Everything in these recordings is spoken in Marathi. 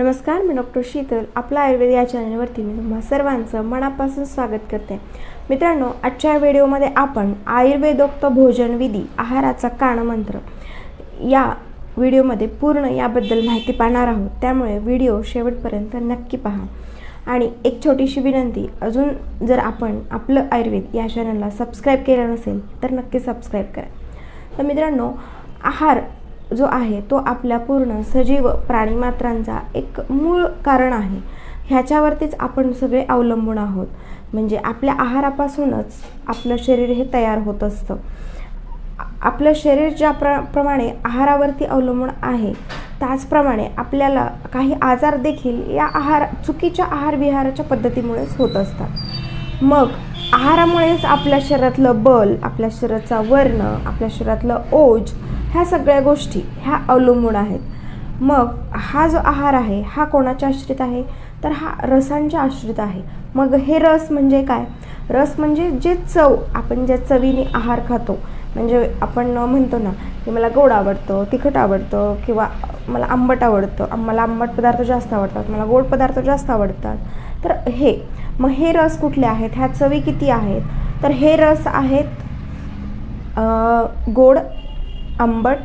नमस्कार मी डॉक्टर शीतल. आपला आयुर्वेद या चॅनलवरती मी तुम्हा सर्वांचं मनापासून स्वागत करते. मित्रांनो आजच्या व्हिडिओमध्ये आपण आयुर्वेदोक्त भोजन विधी आहाराचा कानमंत्र या व्हिडिओमध्ये पूर्ण याबद्दल माहिती पाहणार आहोत. त्यामुळे व्हिडिओ शेवटपर्यंत नक्की पहा. आणि एक छोटीशी विनंती अजून जर आपण आपलं आयुर्वेद या चॅनलला सबस्क्राईब केलं नसेल तर नक्की सबस्क्राईब करा. तर मित्रांनो आहार जो आहे तो आपल्या पूर्ण सजीव प्राणीमात्रांचा एक मूळ कारण आहे. ह्याच्यावरतीच आपण सगळे अवलंबून आहोत. म्हणजे आपल्या आहारापासूनच आपलं शरीर हे तयार होत असतं. आपलं शरीर ज्या प्र प्रमाणे आहारावरती अवलंबून आहे त्याचप्रमाणे आपल्याला काही आजार देखील या आहार चुकीच्या आहार विहाराच्या पद्धतीमुळेच होत असतात. मग आहारामुळेच आपल्या शरीरातलं बल आपल्या शरीराचा वर्ण आपल्या शरीरातलं ओज ह्या सगळ्या गोष्टी ह्या अवलंबून आहेत. मग हा जो आहार आहे हा कोणाच्या आश्रित आहे? तर हा रसांच्या आश्रित आहे. मग हे रस म्हणजे काय? रस म्हणजे जे चव आपण ज्या चवीने आहार खातो. म्हणजे आपण म्हणतो ना की मला गोड आवडतं तिखट आवडतं किंवा मला आंबट आवडतं मला आंबट पदार्थ जास्त आवडतात मला गोड पदार्थ जास्त आवडतात. तर हे मग हे रस कुठले आहेत? ह्या चवी किती आहेत? तर हे रस आहेत गोड आंबट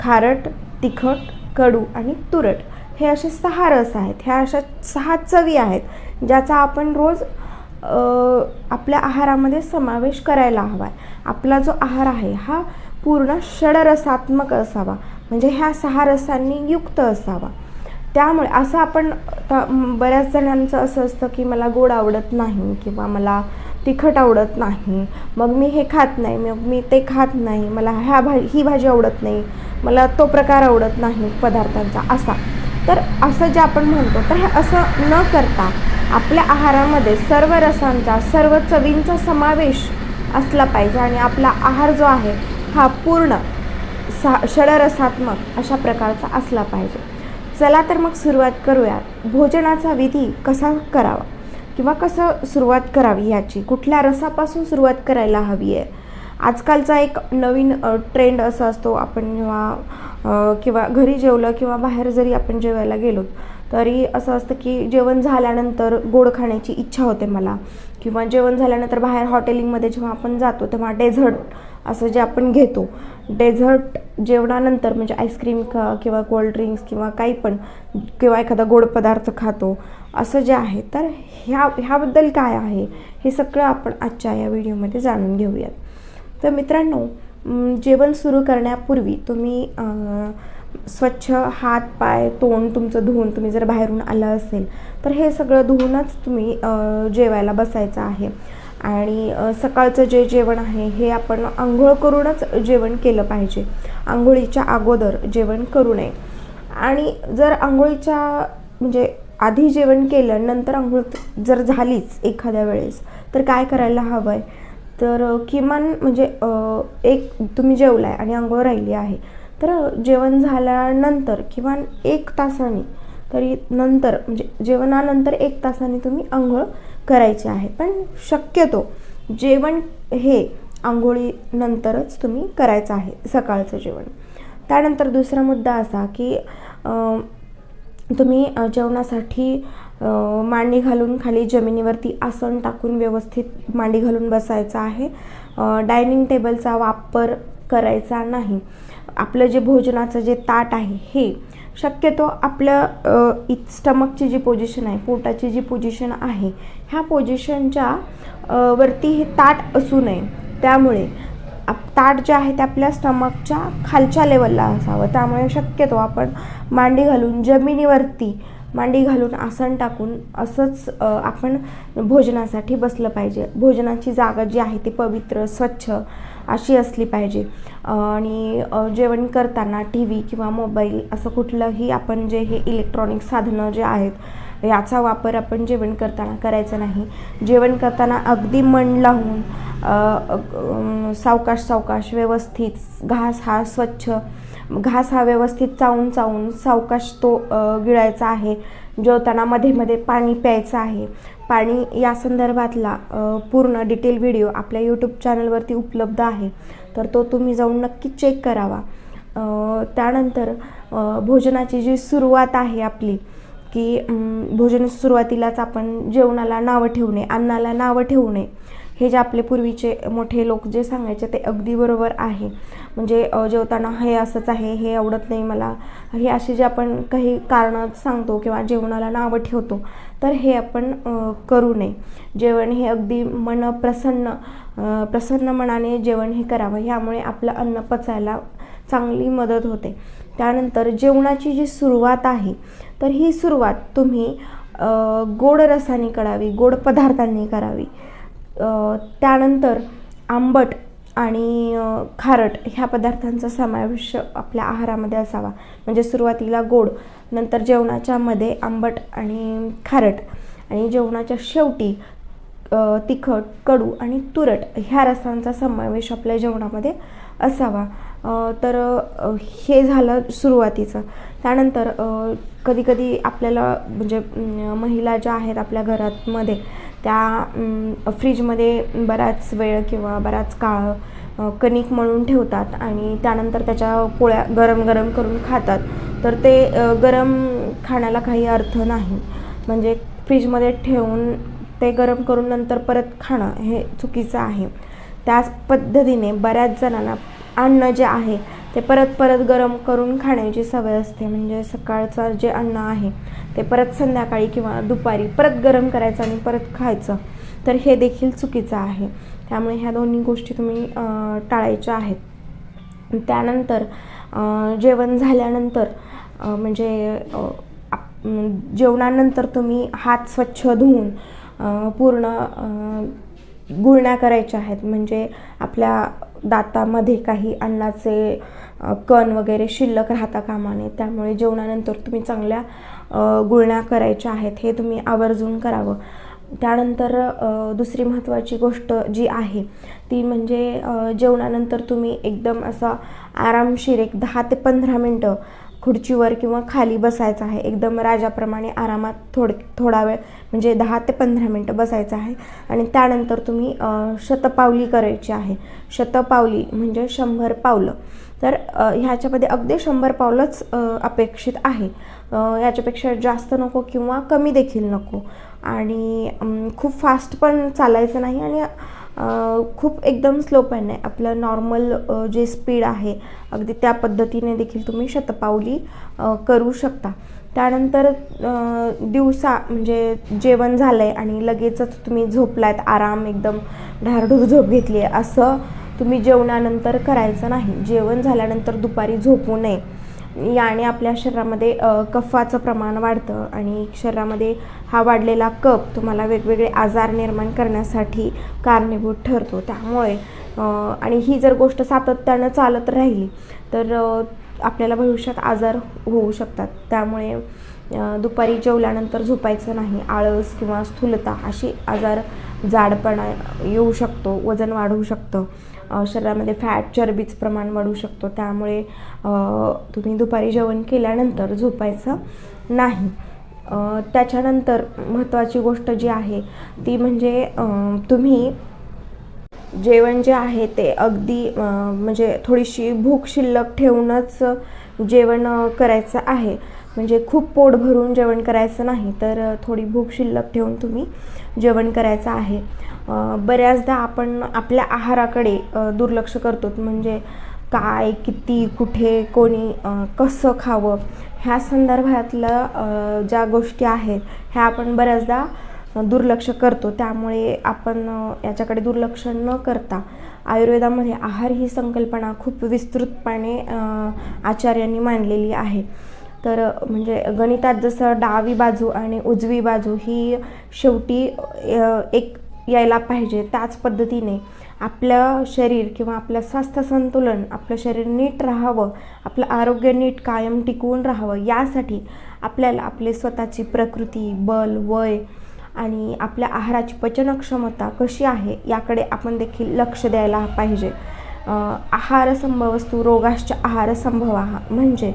खारट तिखट कडू आणि तुरट. हे असे सहा रस आहेत. ह्या अशा सहा चवी आहेत ज्याचा आपण रोज आपल्या आहारामध्ये समावेश करायला हवा आहे. आपला जो आहार आहे हा पूर्ण षडरसात्मक असावा. म्हणजे ह्या सहा रसांनी युक्त असावा. त्यामुळे असं आपण बऱ्याच जणांचं असं असतं की मला गोड आवडत नाही किंवा मला तिखट आवडत नाही. मग मी हे खात नाही. मग मी ते खात नाही. मला ह्या भा ही भाजी आवडत नाही. मला तो प्रकार आवडत नाही पदार्थांचा असा. तर असं जे आपण म्हणतो तर हे असं न करता आपल्या आहारामध्ये सर्व रसांचा सर्व चवींचा समावेश असला पाहिजे आणि आपला आहार जो आहे हा पूर्ण सा षडरसात्मक अशा प्रकारचा असला पाहिजे. चला तर मग सुरुवात करूयात. भोजनाचा विधी कसा करावा? किंवा कसं सुरुवात करावी ह्याची कुठल्या रसापासून सुरुवात करायला हवी आहे? आजकालचा एक नवीन ट्रेंड असा असतो आपण जेव्हा किंवा घरी जेवलं किंवा बाहेर जरी आपण जेवायला गेलो तरी असं असतं की जेवण झाल्यानंतर गोड खाण्याची इच्छा होते मला. किंवा जेवण झाल्यानंतर बाहेर हॉटेलिंगमध्ये जेव्हा आपण जातो तेव्हा डेझर्ट असं जे आपण घेतो. डेझर्ट जेवणानंतर म्हणजे आईस्क्रीम का किंवा कोल्ड्रिंक्स किंवा काही पण किंवा एखादा गोड पदार्थ खातो असं जे आहे तर ह्या ह्याबद्दल काय आहे हे सगळं आपण आजच्या या व्हिडिओमध्ये जाणून घेऊयात. तर मित्रांनो जेवण सुरू करण्यापूर्वी तुम्ही स्वच्छ हात पाय तोंड तुमचं धुवून तुम्ही जर बाहेरून आलं असेल तर हे सगळं धुवूनच तुम्ही जेवायला बसायचं आहे. आणि सकाळचं जे जेवण आहे हे आपण आंघोळ करूनच जेवण केलं पाहिजे. आंघोळीच्या अगोदर जेवण करू नये. आणि जर आंघोळीच्या म्हणजे आधी जेवण केलं नंतर आंघोळ जर झालीच एखाद्या वेळेस तर काय करायला हवं आहे तर किमान म्हणजे एक तुम्ही जेवलाय आणि आंघोळ राहिली आहे तर जेवण झाल्यानंतर किमान एक तासाने तरी नंतर म्हणजे जेवणानंतर एक तासाने तुम्ही आंघोळ करायचे आहे. पण शक्यतो जेवण हे आंघोळीनंतरच तुम्ही करायचं आहे सकाळचं जेवण. त्यानंतर दुसरा मुद्दा असा की तुम्ही जेवणासाठी मांडी घालून खाली जमिनीवरती आसन टाकून व्यवस्थित मांडी घालून बसायचं आहे. डायनिंग टेबलचा वापर करायचा नाही. आपलं जे भोजनाचं जे ताट आहे हे शक्यतो आपलं इ स्टमकची जी पोझिशन आहे पोटाची जी पोझिशन आहे ह्या पोझिशनच्या वरती हे ताट असू नये. त्यामुळे आप ताट जे आहे ते आपल्या स्टमकच्या खालच्या लेवलला असावं. त्यामुळे शक्यतो आपण मांडी घालून जमिनीवरती मांडी घालून आसन टाकून असंच आपण भोजनासाठी बसलं पाहिजे. भोजनाची जागा जी आहे ती पवित्र स्वच्छ अशी असली पाहिजे. आणि जेवण करताना टी व्ही किंवा मोबाईल असं कुठलंही आपण जे हे इलेक्ट्रॉनिक साधनं जे आहेत याचा वापर आपण जेवण करताना करायचा नाही. जेवण करताना अगदी मन लावून सावकाश सावकाश व्यवस्थित घास हा स्वच्छ घास हा व्यवस्थित चावून चावून सावकाश तो गिळायचा आहे. जेवताना मध्ये मध्ये पाणी प्यायचं आहे. पाणी या संदर्भातला पूर्ण डिटेल व्हिडिओ आपल्या यूट्यूब चॅनलवरती उपलब्ध आहे. तर तो तुम्ही जाऊन नक्की चेक करावा. त्यानंतर भोजनाची जी सुरुवात आहे आपली की भोजन सुरुवातीलाच आपण जेवणाला नावं ठेवणे अन्नाला नावं ठेवू नये हे जे आपले पूर्वीचे मोठे लोक जे सांगायचे ते अगदी बरोबर आहे. म्हणजे जेवताना हे असंच आहे हे आवडत नाही मला. हे असे जे आपण काही कारणं सांगतो किंवा जेवणाला नावं ठेवतो तर हे आपण करू नये. जेवण हे अगदी मन प्रसन्न प्रसन्न मनाने जेवण हे करावं ह्यामुळे आपलं अन्न पचायला चांगली मदत होते. त्यानंतर जेवणाची जी सुरुवात आहे तर ही सुरुवात तुम्ही गोड रसाने करावी गोड पदार्थांनी करावी. त्यानंतर आंबट आणि खारट ह्या पदार्थांचा समावेश आपल्या आहारामध्ये असावा. म्हणजे सुरुवातीला गोड नंतर जेवणाच्या मध्ये आंबट आणि खारट आणि जेवणाच्या शेवटी तिखट कडू आणि तुरट ह्या रसांचा समावेश आपल्या जेवणामध्ये असावा. तर हे झालं सुरुवातीचं. त्यानंतर कधीकधी आपल्याला म्हणजे महिला ज्या आहेत आपल्या घरातमध्ये त्या फ्रीजमध्ये बराच वेळ किंवा बराच काळ कणिक मळून ठेवतात आणि त्यानंतर त्याच्या पोळ्या गरम गरम करून खातात. तर ते गरम खाण्याला काही अर्थ नाही. म्हणजे फ्रीजमध्ये ठेवून ते गरम करून नंतर परत खाणं हे चुकीचं आहे. त्याच पद्धतीने बऱ्याच जणांना अन्न जे आहे ते परत परत गरम करून खाण्याची सवय असते. म्हणजे सकाळचं जे अन्न आहे ते परत संध्याकाळी किंवा दुपारी परत गरम करायचं आणि परत खायचं तर हे देखील चुकीचं आहे. त्यामुळे ह्या दोन्ही गोष्टी तुम्ही टाळायच्या आहेत. त्यानंतर जेवण झाल्यानंतर म्हणजे आप- जेवणानंतर तुम्ही हात स्वच्छ धुवून पूर्ण गुळण्या करायच्या आहेत. म्हणजे आपल्या दातामध्ये काही अन्नाचे कण वगैरे शिल्लक राहता कामा नये. त्यामुळे जेवणानंतर तुम्ही चांगल्या गुळण्या करायच्या आहेत हे तुम्ही आवर्जून करावं. त्यानंतर दुसरी महत्त्वाची गोष्ट जी आहे ती म्हणजे जेवणानंतर तुम्ही एकदम असा आरामशीर एक दहा ते पंधरा मिनटं खुर्चीवर किंवा खाली बसायचं आहे. एकदम राजाप्रमाणे आरामात थोड थोडा वेळ म्हणजे दहा ते पंधरा मिनटं बसायचं आहे. आणि त्यानंतर तुम्ही शतपावली करायची आहे. शतपावली म्हणजे शंभर पावलं. तर ह्याच्यामध्ये अगदी शंभर पावलंच अपेक्षित आहे. याच्यापेक्षा जास्त नको किंवा कमी देखील नको. आणि खूप फास्ट पण चालायचं नाही आणि खूप एकदम स्लो पण आपलं नॉर्मल जे स्पीड आहे अगदी त्या पद्धतीने देखील तुम्ही शतपावली करू शकता. त्यानंतर दिवसा म्हणजे जेवण झालं आहे आणि लगेचच तुम्ही झोपलायत आराम एकदम ढारढूर झोप घेतली आहे असं तुम्ही जेवणानंतर करायचं नाही. जेवण झाल्यानंतर दुपारी झोपू नये. याने आपल्या शरीरामध्ये कफाचं प्रमाण वाढतं आणि शरीरामध्ये हा वाढलेला कफ तुम्हाला वेगवेगळे आजार निर्माण करण्यासाठी कारणीभूत ठरतो. त्यामुळे आणि ही जर गोष्ट सातत्यानं चालत राहिली तर आपल्याला भविष्यात आजार होऊ शकतात. त्यामुळे दुपारी जेवल्यानंतर झोपायचं नाही आळस किंवा स्थूलता अशी आजार जाडपणा येऊ शकतो वजन वाढू शकतं. शरीरामध्ये फॅट चरबीचं प्रमाण वाढू शकतो. त्यामुळे तुम्ही दुपारी जेवण केल्यानंतर झोपायचं नाही. त्याच्यानंतर महत्त्वाची गोष्ट जी आहे ती म्हणजे तुम्ही जेवण जे आहे ते अगदी म्हणजे थोडीशी भूक शिल्लक ठेवूनच जेवण करायचं आहे. म्हणजे खूप पोट भरून जेवण करायचं नाही तर थोडी भूक शिल्लक ठेवून तुम्ही जेवण करायचं आहे. बऱ्याचदा आपण आपल्या आहाराकडे दुर्लक्ष करतो म्हणजे काय किती कुठे कोणी कसं खावं ह्या संदर्भातलं ज्या गोष्टी आहेत ह्या आपण बऱ्याचदा दुर्लक्ष करतो. त्यामुळे आपण याच्याकडे दुर्लक्ष न करता आयुर्वेदामध्ये आहार ही संकल्पना खूप विस्तृतपणे आचार्यांनी मांडलेली आहे. तर म्हणजे गणितात जसं डावी बाजू आणि उजवी बाजू ही शेवटी एक यायला पाहिजे त्याच पद्धतीने आपलं शरीर किंवा आपलं स्वास्थ्य संतुलन आपलं शरीर नीट राहावं आपलं आरोग्य नीट कायम टिकवून राहावं यासाठी आपल्याला आपले स्वतःची प्रकृती बल वय आणि आपल्या आहाराची पचनक्षमता कशी आहे याकडे आपण देखील लक्ष द्यायला पाहिजे. आहारसंभव वस्तू रोगाश्च आहारसंभव म्हणजे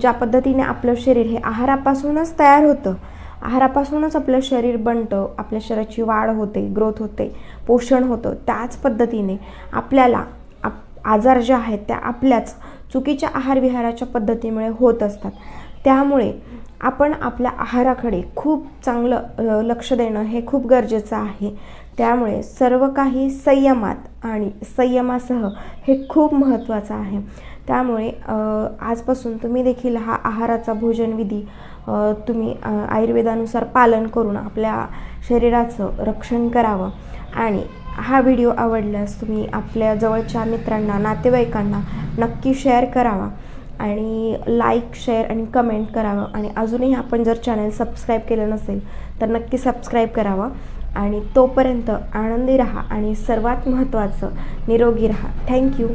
ज्या पद्धतीने आपलं शरीर हे आहारापासूनच तयार होतं आहारापासूनच आपलं शरीर बनतं आपल्या शरीराची वाढ होते ग्रोथ होते पोषण होतं त्याच पद्धतीने आपल्याला आप आजार जे आहेत त्या आपल्याच चुकीच्या आहार विहाराच्या पद्धतीमुळे होत असतात. त्यामुळे आपण आपल्या आहाराकडे खूप चांगलं लक्ष देणं हे खूप गरजेचं आहे. त्यामुळे सर्व काही संयमात आणि संयमासह हे खूप महत्त्वाचं आहे. त्यामुळे आजपासून तुम्ही देखील हा आहाराचा भोजनविधी तुम्ही आयुर्वेदानुसार पालन करून आपल्या शरीराचं रक्षण करावं. आणि हा व्हिडिओ आवडल्यास तुम्ही आपल्या जवळच्या मित्रांना नातेवाईकांना नक्की शेअर करावा. आणि लाईक शेअर आणि कमेंट करावं. आणि अजूनही आपण जर चॅनल सबस्क्राईब केलं नसेल तर नक्की सबस्क्राईब करावं. आणि तोपर्यंत आनंदी राहा आणि सर्वात महत्त्वाचं निरोगी राहा. थँक्यू